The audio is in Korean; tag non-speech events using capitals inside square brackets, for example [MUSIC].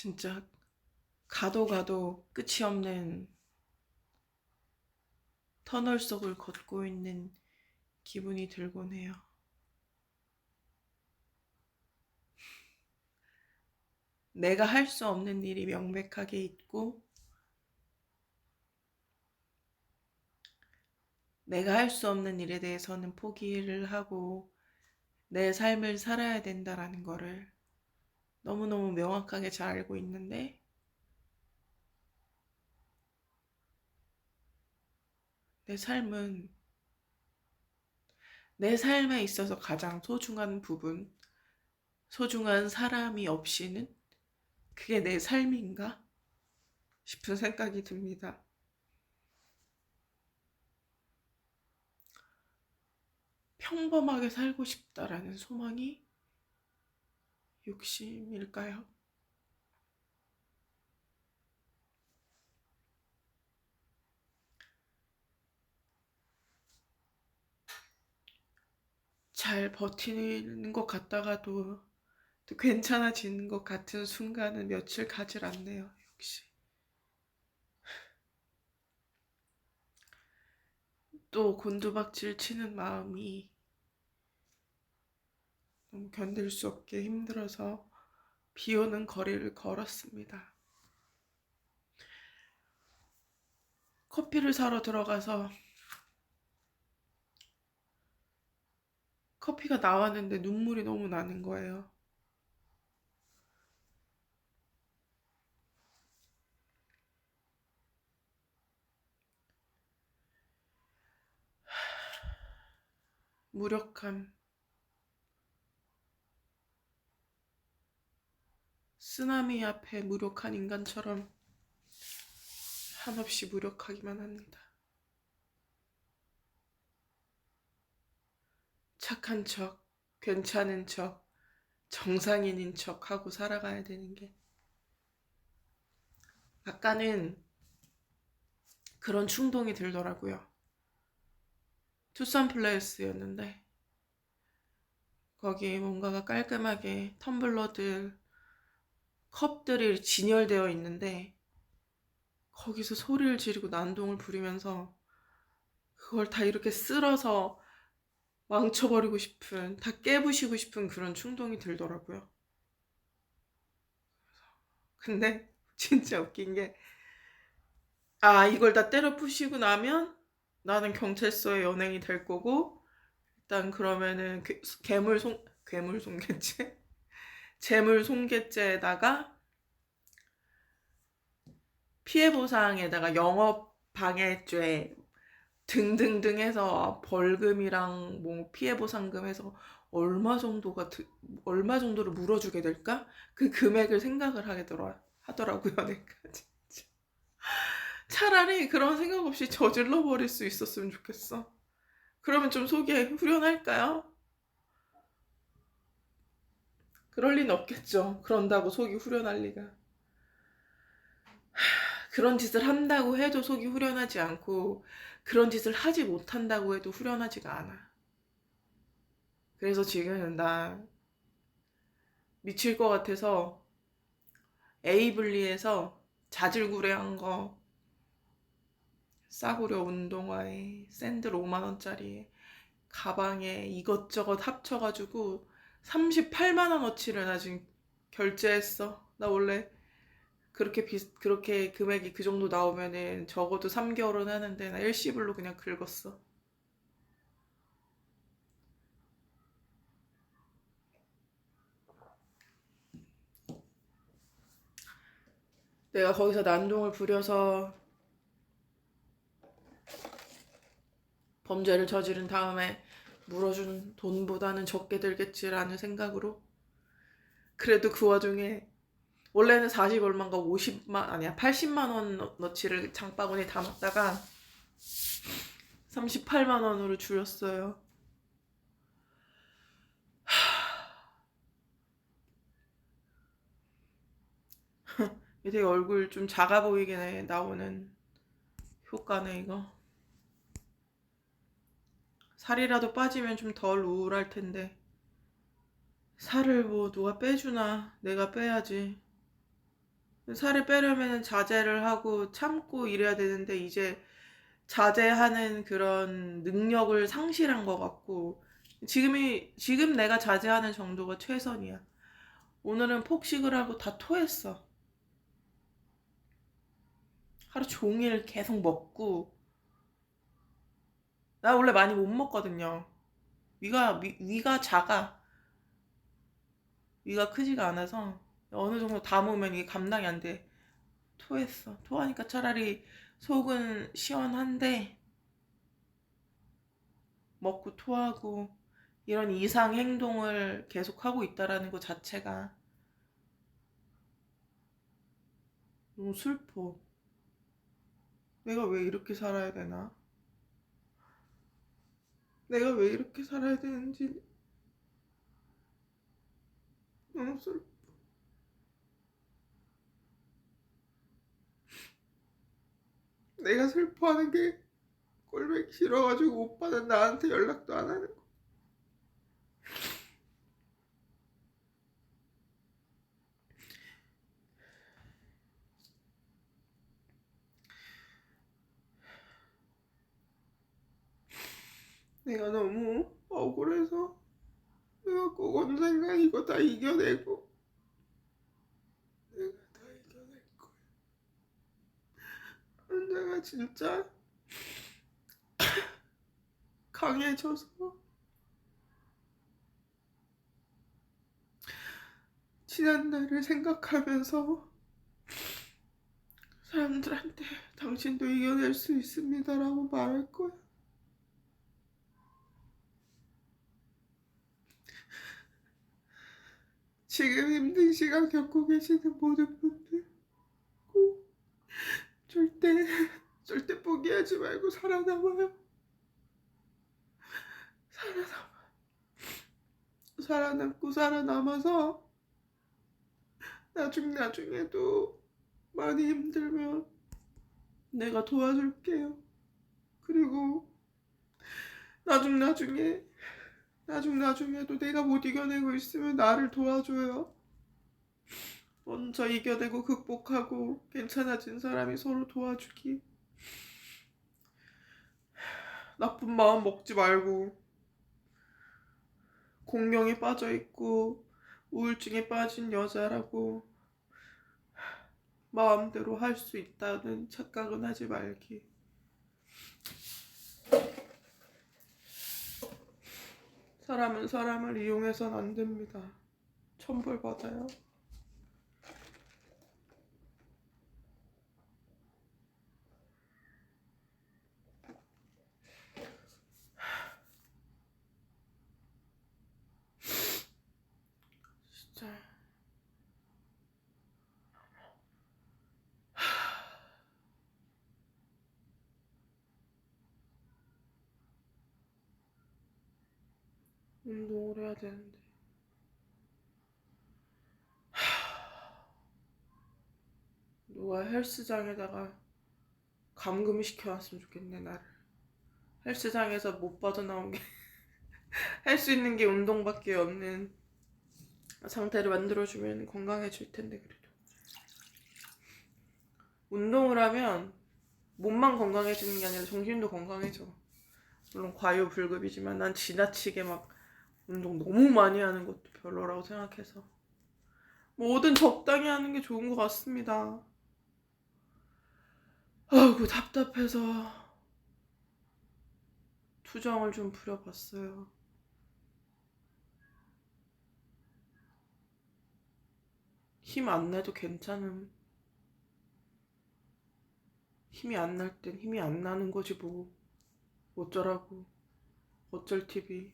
진짜 가도 가도 끝이 없는 터널 속을 걷고 있는 기분이 들곤 해요. 내가 할 수 없는 일이 명백하게 있고, 내가 할 수 없는 일에 대해서는 포기를 하고, 내 삶을 살아야 된다라는 거를 너무너무 명확하게 잘 알고 있는데, 내 삶은 내 삶에 있어서 가장 소중한 부분, 소중한 사람이 없이는 그게 내 삶인가? 싶은 생각이 듭니다. 평범하게 살고 싶다라는 소망이 욕심일까요? 잘 버티는 것 같다가도 또 괜찮아지는 것 같은 순간은 며칠 가질 않네요, 역시. 또 곤두박질 치는 마음이 너무 견딜 수 없게 힘들어서 비 오는 거리를 걸었습니다. 커피를 사러 들어가서 커피가 나왔는데 눈물이 너무 나는 거예요. 무력함. 쓰나미 앞에 무력한 인간처럼 한없이 무력하기만 합니다. 착한 척, 괜찮은 척, 정상인인 척 하고 살아가야 되는 게. 아까는 그런 충동이 들더라고요. 투썸 플레이스였는데, 거기 뭔가가 깔끔하게 텀블러들, 컵들이 진열되어 있는데, 거기서 소리를 지르고 난동을 부리면서 그걸 다 이렇게 쓸어서 망쳐버리고 싶은, 다 깨부시고 싶은 그런 충동이 들더라고요. 근데 진짜 웃긴 게, 아, 이걸 다 때려 부시고 나면 나는 경찰서에 연행이 될 거고, 일단 그러면은 괴- 괴물 손, 괴물 손괴죄? 재물 손괴죄에다가 피해 보상에다가 영업 방해죄 등등등 해서 벌금이랑 뭐 피해 보상금 해서 얼마 정도가 드- 얼마 정도를 물어주게 될까? 그 금액을 생각을 하게 더라 하더라고요, [LAUGHS] 내가 진짜. 차라리 그런 생각 없이 저질러 버릴 수 있었으면 좋겠어. 그러면 좀 속이 후련할까요? 그럴 리는 없겠죠. 그런다고 속이 후련할 리가. 그런 짓을 한다고 해도 속이 후련하지 않고 그런 짓을 하지 못한다고 해도 후련하지가 않아. 그래서 지금 나 미칠 것 같아서 에이블리에서 자질구레한 거 싸구려 운동화에 샌들 5만 원짜리 가방에 이것저것 합쳐가지고 38만 원어치를 나 지금 결제했어. 나 원래 그렇게 비 그렇게 금액이 그 정도 나오면은 적어도 3개월은 하는데 나 일시불로 그냥 긁었어. 내가 거기서 난동을 부려서 범죄를 저지른 다음에 물어준 돈보다는 적게 들겠지라는 생각으로 그래도 그 와중에 원래는 40 얼마인가 50만 아니야 80만 원 너치를 장바구니에 담았다가 38만 원으로 줄였어요. [LAUGHS] 되게 얼굴 좀 작아 보이게 해, 나오는 효과네 이거. 살이라도 빠지면 좀 덜 우울할 텐데 살을 뭐 누가 빼주나 내가 빼야지. 살을 빼려면 자제를 하고 참고 이래야 되는데 이제 자제하는 그런 능력을 상실한 것 같고 지금이 지금 내가 자제하는 정도가 최선이야. 오늘은 폭식을 하고 다 토했어. 하루 종일 계속 먹고 나 원래 많이 못 먹거든요. 위가 위, 위가 작아. 위가 크지가 않아서 어느 정도 담으면 이게 감당이 안 돼. 토했어. 토하니까 차라리 속은 시원한데 먹고 토하고 이런 이상 행동을 계속 하고 있다라는 것 자체가 너무 슬퍼. 내가 왜 이렇게 살아야 되나? 내가 왜 이렇게 살아야 되는지 너무 슬퍼. 내가 슬퍼하는 게 꼴보기 싫어가지고 오빠는 나한테 연락도 안 하는 내가 너무 억울해서 내가 꼭 언젠가 이거 다 이겨내고 내가 다 이겨낼 거야. 언젠가 진짜 [COUGHS] 강해져서 지난 날을 생각하면서 사람들한테 당신도 이겨낼 수 있습니다라고 말할 거야. 지금 힘든 시간 겪고 계시는 모든 분들 꼭 절대 절대 포기하지 말고 살아남아요. 살아남아. 살아남고 살아남아서 나중 나중에도 많이 힘들면 내가 도와줄게요. 그리고 나중 나중에 나중 나중에도 내가 못 이겨내고 있으면 나를 도와줘요. 먼저 이겨내고 극복하고 괜찮아진 사람이 서로 도와주기. 나쁜 마음 먹지 말고 공경에 빠져 있고 우울증에 빠진 여자라고 마음대로 할 수 있다는 착각은 하지 말기. 사람은 사람을 이용해선 안 됩니다. 천벌 받아요. 진짜. 운동을 해야 되는데. 누가 헬스장에다가 감금 시켜놨으면 좋겠네 나를. 헬스장에서 못 빠져나온 게 [LAUGHS] 할 수 있는 게 운동밖에 없는 상태를 만들어주면 건강해질 텐데 그래도 운동을 하면 몸만 건강해지는 게 아니라 정신도 건강해져 물론 과유불급이지만 난 지나치게 막 운동 너무 많이 하는 것도 별로라고 생각해서 뭐든 적당히 하는 게 좋은 것 같습니다 아이고 답답해서 투정을 좀 부려봤어요 힘 안 내도 괜찮음. 힘이 안 날 땐 힘이 안 나는 거지 뭐. 어쩌라고. 어쩔 TV.